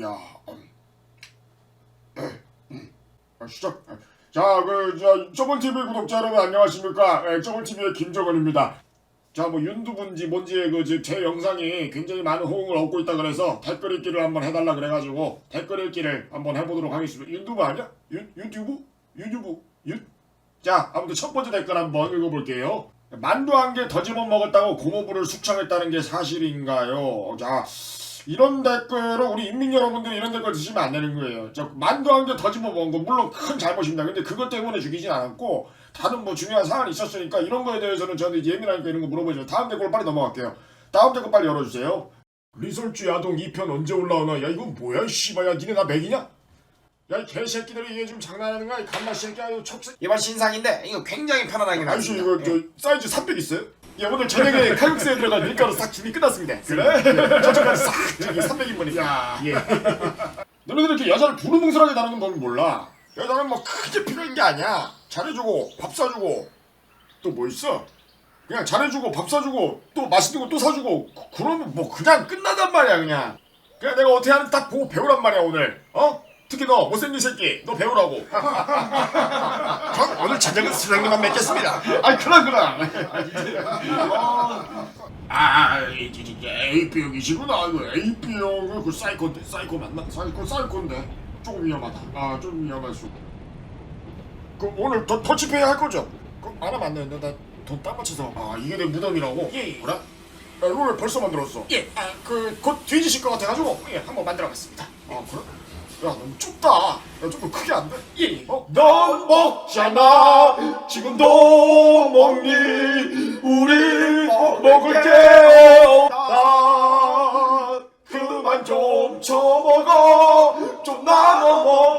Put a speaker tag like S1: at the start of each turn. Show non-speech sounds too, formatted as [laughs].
S1: 야, 음. 음. 아시죠? 아. 자, 그, 저, 쪼글TV 구독자 여러분 안녕하십니까? 예, 쪼글TV의 김정은입니다. 자, 뭐, 윤두분지 뭔지의 그, 제, 영상이 굉장히 많은 호응을 얻고 있다 그래서 댓글 읽기를 한번 해달라 그래가지고 댓글 읽기를 한번 해보도록 하겠습니다. 윤두부 아니야? 윤, 유튜브? 유튜브? 윤? 자, 아무튼 첫 번째 댓글 한번 읽어볼게요. 만두 한 개 더 집어 먹었다고 고모부를 숙청했다는 게 사실인가요? 자, 이런 댓글을 우리 인민 여러분들이 이런 댓글 드시면 안 되는 거예요. 저 만두 한 개 더 집어 먹은 거 물론 큰 잘못입니다. 근데 그것 때문에 죽이진 않았고 다른 뭐 중요한 사안이 있었으니까 이런 거에 대해서는 저는 이제 예민하니까 이런 거 물어보죠. 다음 댓글 빨리 넘어갈게요. 다음 댓글 빨리 열어주세요. 리설주 야동 2편 언제 올라오나? 야 이건 뭐야? 씨발 야 니네 나 맥이냐? 야 이 개새끼들이 이게 좀 장난하는 거야? 이 갓나 새끼야 이거 척새
S2: 이번 신상인데 이거 굉장히 편안하게
S1: 아저씨
S2: 나왔습니다.
S1: 이거 저 사이즈 300 있어요? 예 오늘 저녁에 [laughs] 칼국수에 들어간 밀가루 싹 준비 끝났습니다. 그래? 저쪽까지 싹 저기 300인분이. 야. 예. [laughs] 너네들 이렇게 여자를 부르뭉술하게 다루는 건 몰라. 여자는 뭐 크게 필요한 게 아니야. 잘해주고 밥 사주고 또 뭐 있어? 그냥 잘해주고 밥 사주고 또 맛있는 거 또 사주고 그- 그러면 뭐 그냥 끝나단 말이야 그냥. 그냥 내가 어떻게 하는지 딱 보고 배우란 말이야 오늘. 어? 특히 너 못생긴 새끼 너 배우라고. [laughs]
S2: 전 저녁은 수장님만 맺겠습니다.
S1: 아이 그럼 그럼. 아, 이제 이제 AB형이시구나. 이거 AB형 그 사이코인데 사이코 맞나? 사이코 사이코인데 조금 위험하다. 아, 좀 위험할 수. 그 오늘 더 터치페이 할 거죠? 그안 하면 안 되는데 나돈딱 맞춰서. 아, 이게 내 무덤이라고?
S2: 예.
S1: 그래? 야, 이걸 벌써 만들었어.
S2: 예.
S1: 아, 그 곧 뒤지실 것 같아가지고 예, 한번 만들어봤습니다. 아, 그래? 야, 너무 좁다. 야, 좀더 크게 안 돼?
S2: 예.
S1: 어? 넌 먹잖아. 지금도 먹니? 우리 먹을 게 없다. 그만 좀 쳐먹어. 좀 나눠 돼지야